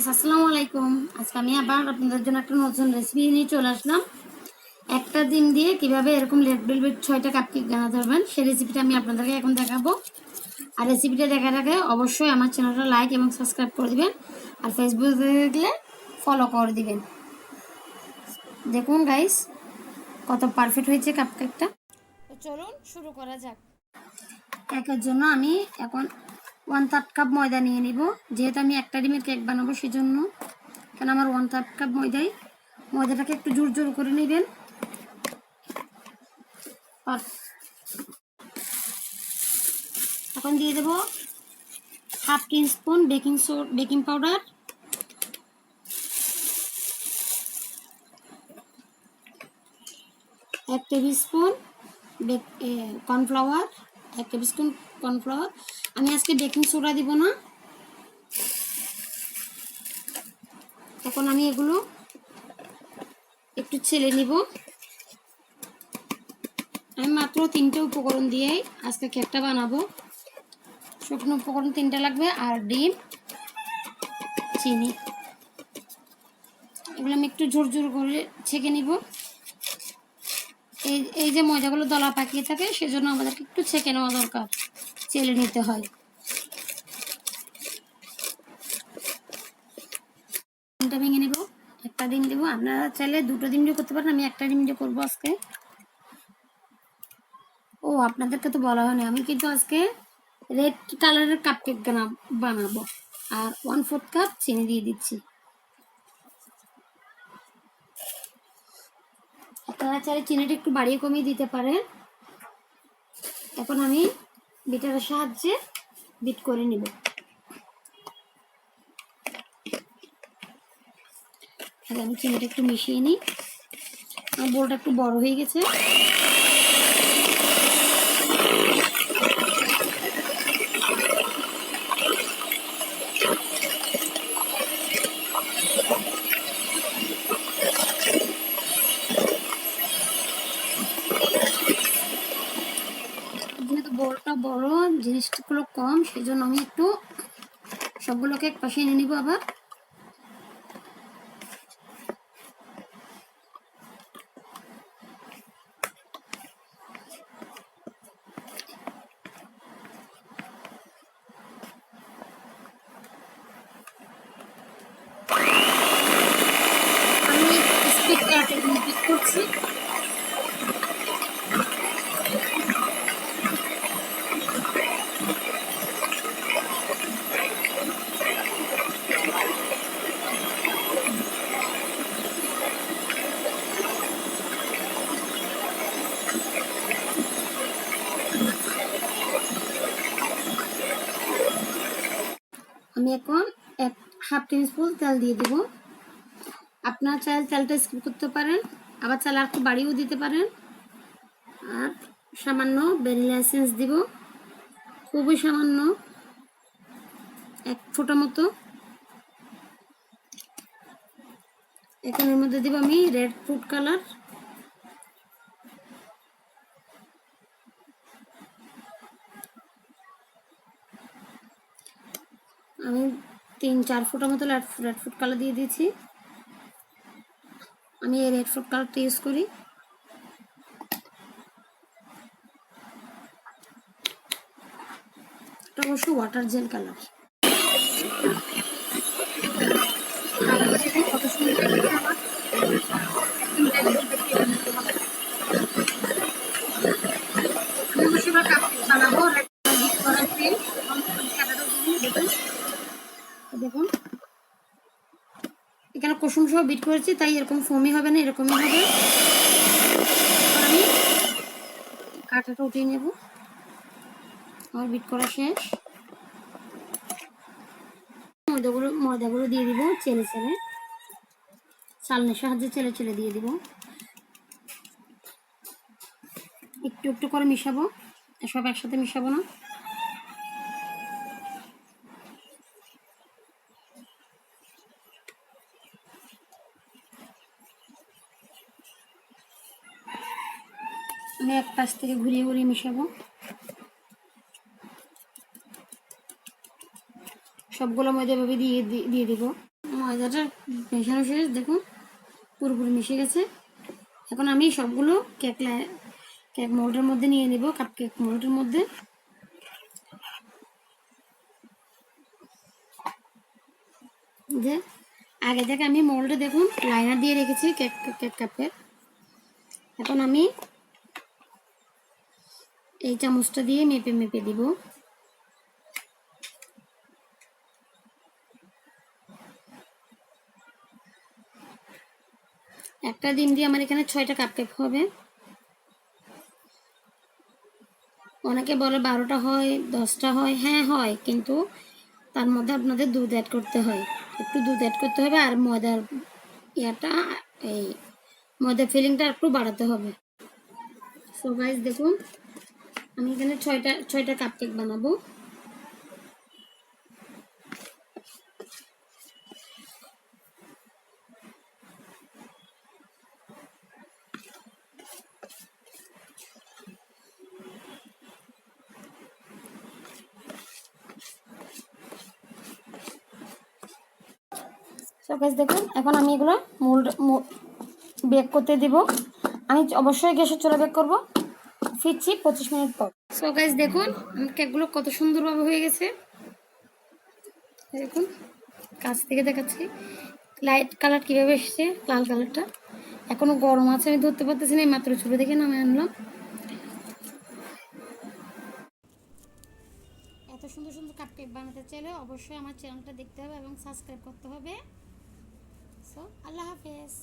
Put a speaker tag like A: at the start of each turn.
A: Guys আসসালামু আলাইকুম। আজকে আমি আবার আপনাদের জন্য একটা নতুন রেসিপি নিয়ে চলে আসলাম। একটা ডিম দিয়ে কীভাবে এরকম রেড ভেলভেট ছয়টা কাপকেক বানাতে পারবেন, সেই রেসিপিটা আমি আপনাদেরকে এখন দেখাবো। আর রেসিপিটা দেখার আগে অবশ্যই আমার চ্যানেলটা লাইক এবং সাবস্ক্রাইব করে দিবেন, আর ফেসবুক দেখলে ফলো করে দিবেন। দেখুন গাইস কত পারফেক্ট হয়েছে কাপকেকটা চলুন শুরু করা যাক। কেকের জন্য আমি এখন ওয়ান থার্ড কাপ ময়দা নিয়ে নিব। যেহেতু আমি একটা ডিমের কেক বানাবো সেজন্য। কেন আমার ওয়ান থার্ড কাপ ময়দাই। ময়দাটাকে একটু জোর জোর করে নেবেন। আর এখন দিয়ে দেবো half teaspoon baking soda, baking powder. এক টেবিল স্পুন কর্নফ্লাওয়ার। এক টেবিল স্পুন কর্নফ্লাওয়ার। আমি আজকে বেকিং সোডা দিব না। এখন আমি এগুলো একটু ছেলে নিব। আমি মাত্র তিনটে উপকরণ দিয়ে আজকে কেকটা বানাবো। শুকনো উপকরণ তিনটা লাগবে আর ডিম, চিনি। এগুলো আমি একটু জোর জোর করে ছেঁকে নিব। এই এই যে ময়দাগুলো দলা পাকিয়ে থাকে, সেজন্য আমাদেরকে একটু ছেঁকে নেওয়া দরকার। চেলে নিতে হয়। ডিমটা ভেঙে নেব, একটা ডিম দেবো। আপনারা চাইলে দুটো ডিম দিয়ে করতে পারেন, আমি একটা ডিম দিয়ে করব আজকে। ও, আপনাদেরকে তো বলা হয়নি। আমি কিন্তু আজকে রেড কালারের কাপ কেক বানাবো। আর ওয়ান ফোর্থ কাপ চিনি দিয়ে দিচ্ছি। আপনারা চাইলে চিনিটা একটু বাড়িয়ে কমিয়ে দিতে পারেন। এখন আমি বিটারের সাহায্যে বিট করে নিব। তাহলে আমি চিনিটা একটু মিশিয়ে নিই। আমার বোলটা একটু বড় হয়ে গেছে যেহেতু বড়টা বড়, জিনিসগুলো কম সেই জন্য আমি একটু সবগুলোকে এক পাশে এনে নিব আবার। করছি। আমি এখন এক হাফ টেবিল স্পুন তেল দিয়ে দেব। আপনার চাইলে তেলটা স্কিপ করতে পারেন, আবার চাল আর একটু বাড়িয়েও দিতে পারেন। আর সামান্য ভ্যানিলা এসেন্স দিব, খুবই সামান্য, এক ফোঁটা মতো। এখানের মধ্যে দিব আমি রেড ফুড কালার। আমি তিন, চার ফুটের মতো রেড রেড ফুড কালার দিয়ে দিয়েছি। আমি এই রেড ফুড কালারটা ইউজ করি। এটা অবশ্য ওয়াটার জেল কালার কত সুন্দর বানাবো দেখুন এখানে কুসুম সহ বিট করেছি, তাই এরকম ফোমি হবে না, এরকমই হবে। আমি কাঁটাটা উঠিয়ে নেব। আমার বিট করা শেষ। ময়দাগুলো ময়দাগুলো দিয়ে দিব চেলে চেলে। চালনের সাহায্যে চেলে চেলে দিয়ে দিব। একটু একটু করে মিশাবো। সব একসাথে মিশাবো না। আমি এক পাশ থেকে ঘুরিয়ে ঘুরিয়ে মিশাবো। সবগুলো ময়দা এভাবে দিয়ে দিয়ে দিব। ময়দাটা মেশানো শেষ, দেখুন, পুরোপুরি মিশে গেছে। এখন আমি সবগুলো কেক কেক মোল্ডের মধ্যে নিয়ে নিব, কাপ কেক মোল্ডের মধ্যে। যে, আগে থেকে আমি মোল্ডে দেখুন, লাইনার দিয়ে রেখেছি কেক কেক কাপের। এখন আমি এই চামচটা দিয়ে মেপে মেপে দিব। একটা ডিম দিয়ে আমার এখানে ছয়টা কাপ কেক হবে। অনেকে বলে বারোটা হয়, দশটা হয় হ্যাঁ হয়, কিন্তু তার মধ্যে আপনাদের দুধ অ্যাড করতে হয়। একটু দুধ অ্যাড করতে হবে আর ময়দার ইয়াটা, এই ময়দার ফিলিংটা একটু বাড়াতে হবে। সো গাইজ দেখুন আমি এখানে ছয়টা ছয়টা কাপ কেক বানাবো দেখুন, এখন আমি এগুলো মোল্ড বেক করতে দিব। আমি অবশ্যই গ্যাসের চুলা বেক করব। ফিরছি পঁচিশ মিনিট পর। সো গাইজ দেখুন আমার কেকগুলো কত সুন্দরভাবে হয়ে গেছে। দেখুন, কাছ থেকে দেখাচ্ছি। লাইট কালার কীভাবে এসেছে? লাল কালারটা এখনও গরম আছে, আমি ধরতে পারতেছি না, এই মাত্র চুলো দেখে নামে আনলাম। এত সুন্দর সুন্দর কাপ কেক বানাতে চাইলে অবশ্যই আমার চ্যানেলটা দেখতে হবে এবং সাবস্ক্রাইব করতে হবে। সো আল্লাহ হাফেজ।